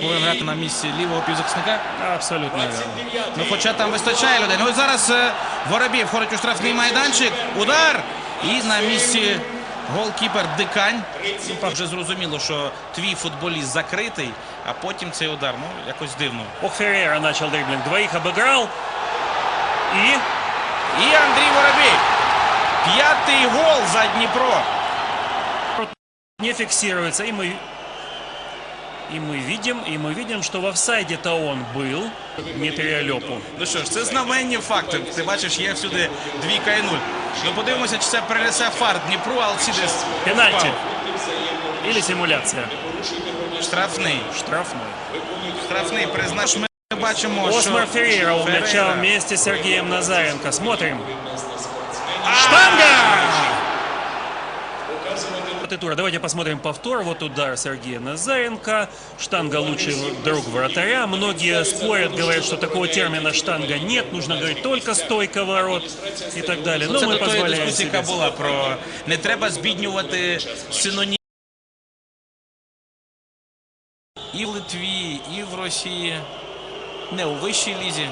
Повинен грати на місці лівого півзахисника. Абсолютно. Ну, хоча там вистачає людей. Ну і зараз е, Воробій входить у штрафний майданчик. Удар! І на місці голкіпер Дикань. Ну, вже зрозуміло, що твій футболіст закритий, а потім цей удар. Ну, якось дивно. Ох, Феррейра начал дриблинг. Двоих обыграл. И І Андрій Воробій. П'ятий гол за Дніпро. не фиксируется. И мы, и мы видим, и мы видим, что в офсайде-то он был. Дмитрия Лепу. Ну що ж, це знаменні факти. Ти бачиш, є всюди двійка і нуль. Ну подивимося, чи це перенесе фарт Дніпру, а Алцідес Пенальти. впав. Или симуляция. Штрафний. Штрафной. Штрафний признач. Ми бачимо, Осмар що Феррейра у мяча Феррейра. вместе с Сергеем Назаренко. Смотрим. Штанга! Вот и тура. Давайте посмотрим повтор. Вот удар Сергея Назаренко. Штанга лучший друг вратаря. Многие спорят, говорят, что такого термина штанга нет. Нужно говорить только стойка ворот и так далее. Но Це мы до тої позволяем дискусії, себе. яка була про не треба збіднювати синонім. І в Литві, і в Росії. Не у вищій лізі,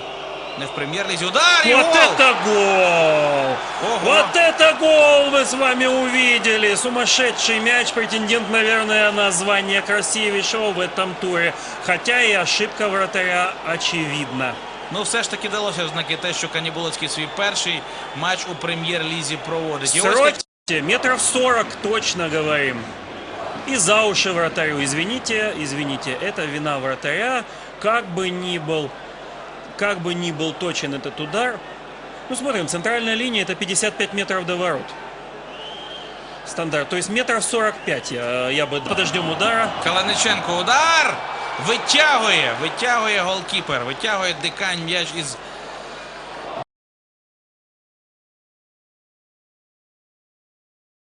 не в прем'єр-лізі. Удар! І Вот гол! это гол! Ого! Вот это гол мы с вами увидели! Сумасшедший мяч, претендент, наверное, на звание красивейшего в этом туре. Хотя и ошибка вратаря очевидна. Ну, все ж таки далося в знаки те, що Каніболецький свій перший матч у прем'єр-лізі проводить. І ось так- Срочте, метров 40 точно говорим. И за уши вратарю. Извините, извините, это вина вратаря. Как бы ни был, как бы ни был точен этот удар. Ну, смотрим, центральная линия это 55 метров до ворот. Стандарт. То есть метров 45 я, я бы... Подождем удара. Каланиченко удар! Витягує, витягує голкіпер, витягує дикань м'яч із